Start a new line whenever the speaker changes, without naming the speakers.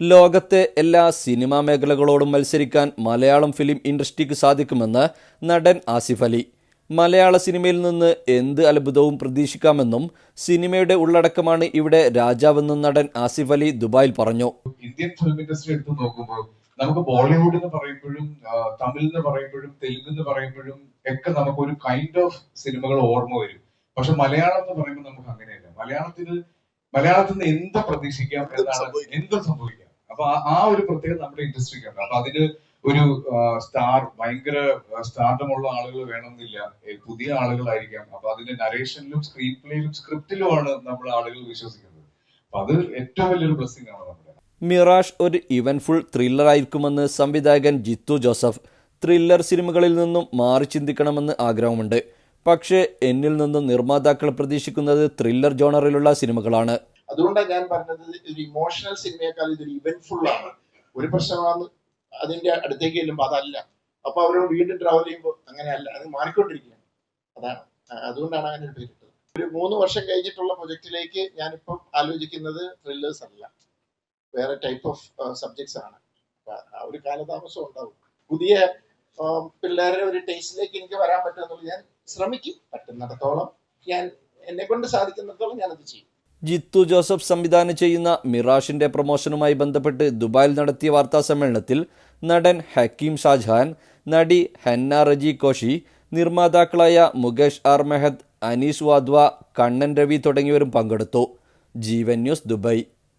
ലോകത്തെ എല്ലാ സിനിമാ മേഖലകളോടും മത്സരിക്കാൻ മലയാളം ഫിലിം ഇൻഡസ്ട്രിക്ക് സാധിക്കുമെന്ന് നടൻ ആസിഫ് അലി. മലയാള സിനിമയിൽ നിന്ന് എന്ത് അത്ഭുതവും പ്രതീക്ഷിക്കാമെന്നും സിനിമയുടെ ഉള്ളടക്കമാണ് ഇവിടെ രാജാവെന്നും നടൻ ആസിഫ് അലി ദുബായിൽ പറഞ്ഞു.
ഇന്ത്യൻ ഫിലിം ഇൻഡസ്ട്രി എടുത്ത് നോക്കുമ്പോൾ നമുക്ക് ബോളിവുഡ് എന്ന് പറയുമ്പോഴും തമിഴ് എന്ന് പറയുമ്പോഴും തെലുങ്ക് എന്ന് പറയുമ്പോഴും ഒക്കെ നമുക്ക് ഒരു കൈൻഡ് ഓഫ് സിനിമകൾ ഓർമ്മ വരും. പക്ഷെ മലയാളം എന്ന് പറയുമ്പോൾ നമുക്ക് അങ്ങനെയല്ല. മലയാളത്തിന് മലയാളത്തിൽ നിന്ന് എന്ത് പ്രതീക്ഷിക്കാം എന്നാണ് എന്ത് സംഭവിക്കാം? അപ്പൊ ആ- ഒരു പ്രത്യേകത നമ്മുടെ ഇൻഡസ്ട്രിക്ക് ഉണ്ട്. അപ്പൊ അതിന് ഒരു സ്റ്റാർ ഭയങ്കര സ്റ്റാർഡമുള്ള ആളുകൾ വേണമെന്നില്ല. പുതിയ ആളുകളായിരിക്കാം. അപ്പൊ അതിന്റെ നരേഷനിലും സ്ക്രീൻ പ്ലേയിലും സ്ക്രിപ്റ്റിലുമാണ് നമ്മൾ ആളുകൾ വിശ്വസിക്കുന്നത്. അപ്പൊ അത് ഏറ്റവും വലിയൊരു ബ്ലെസ്സിംഗ് ആണ് നമ്മുടെ.
മിറാഷ് ഒരു ഇവൻഫുൾ ത്രില്ലറായിരിക്കുമെന്ന് സംവിധായകൻ ജിത്തു ജോസഫ് ത്രില്ലർ സിനിമകളിൽ നിന്നും മാറി ചിന്തിക്കണമെന്ന് ആഗ്രഹമുണ്ട്. പക്ഷേ എന്നിൽ നിന്നും നിർമ്മാതാക്കൾ പ്രതീക്ഷിക്കുന്നത് ത്രില്ലർ ജോണറിലുള്ള സിനിമകളാണ്
അതുകൊണ്ടാണ് ഞാൻ പറഞ്ഞത് ഒരു ഇമോഷണൽ സിനിമയേക്കാൾ ഇതൊരു ഇവന്റ്ഫുൾ ആണ്. ഒരു പ്രശ്നമാണ് അതിന്റെ അടുത്തേക്ക് ചെല്ലുമ്പോൾ അതല്ല. അപ്പൊ അവരോട് വീണ്ടും ട്രാവൽ ചെയ്യുമ്പോൾ അങ്ങനെയല്ല അത് മാറിക്കൊണ്ടിരിക്കുകയാണ്. അതാണ്. അതുകൊണ്ടാണ് അങ്ങനെ ഒരു പേരിട്ടത്. ഒരു മൂന്ന് വർഷം കഴിഞ്ഞിട്ടുള്ള പ്രൊജക്റ്റിലേക്ക് ഞാനിപ്പം ആലോചിക്കുന്നത് ത്രില്ലേഴ്സ് അല്ല. വേറെ ടൈപ്പ് ഓഫ് സബ്ജക്ട്സ് ആണ്. ആ ഒരു കാലതാമസം ഉണ്ടാവും. പുതിയ പിള്ളേരുടെ ഒരു ടേസ്റ്റിലേക്ക് എനിക്ക് വരാൻ പറ്റുമെന്നുള്ളത് ഞാൻ ശ്രമിക്കും. പറ്റുന്നിടത്തോളം ഞാൻ എന്നെ കൊണ്ട് സാധിക്കുന്നിടത്തോളം ഞാനത് ചെയ്യും.
ജിത്തു ജോസഫ് സംവിധാനം ചെയ്യുന്ന മിറാഷിന്റെ പ്രൊമോഷനുമായി ബന്ധപ്പെട്ട് ദുബായിൽ നടത്തിയ വാർത്താ സമ്മേളനത്തിൽ നടൻ ഹക്കീം ഷാജഹാൻ നടി ഹന്ന റജി കോഷി നിർമ്മാതാക്കളായ മുകേഷ് ആർ മെഹദ് അനീഷ് വാദ്വ കണ്ണൻ രവി തുടങ്ങിയവരും പങ്കെടുത്തു. Jeevan News Dubai.